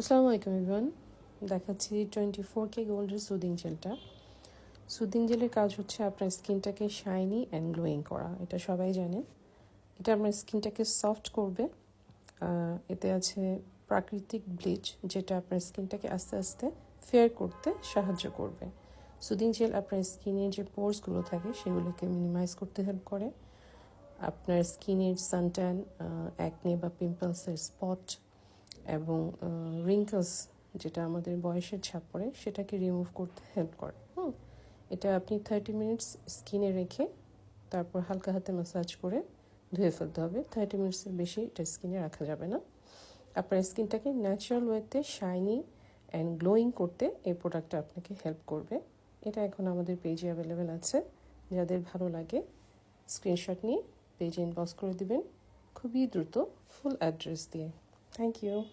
আসসালামু আলাইকুম ইভান দেখাচ্ছি টোয়েন্টি ফোর কে গোল্ডের সুদিং জেলটা সুদিং জেলের কাজ হচ্ছে আপনার স্কিনটাকে শাইনি অ্যান্ড গ্লোয়িং করা, এটা সবাই জানে। এটা আপনার স্কিনটাকে সফট করবে এতে আছে প্রাকৃতিক ব্লিচ যেটা আপনার স্কিনটাকে আস্তে আস্তে ফেয়ার করতে সাহায্য করবে। সুদিং জেল আপনার স্কিনের যে পোর্সগুলো থাকে, সেগুলোকে মিনিমাইজ করতে হেল্প করে। আপনার স্কিনের সানট্যান অ্যাকনে বা পিম্পলসের স্পট এবং রিঙ্কলস যেটা আমাদের বয়সের ছাপ পড়ে, সেটাকে রিমুভ করতে হেল্প করে, হুম? এটা আপনি থার্টি মিনিটস স্কিনে রেখে, তারপর হালকা হাতে ম্যাসাজ করে ধুয়ে ফেলতে হবে। থার্টি মিনিটসের বেশি এটা স্কিনে রাখা যাবে না। আপনার স্কিনটাকে ন্যাচারাল ওয়েতে শাইনি অ্যান্ড গ্লোয়িং করতে এই প্রোডাক্টটা আপনাকে হেল্প করবে। এটা এখন আমাদের পেজে অ্যাভেলেবেল আছে। যাদের ভালো লাগে স্ক্রিনশট নিয়ে পেজে ইনবক্স করে দিবেন। খুবই দ্রুত ফুল অ্যাড্রেস দিয়ে। Thank you.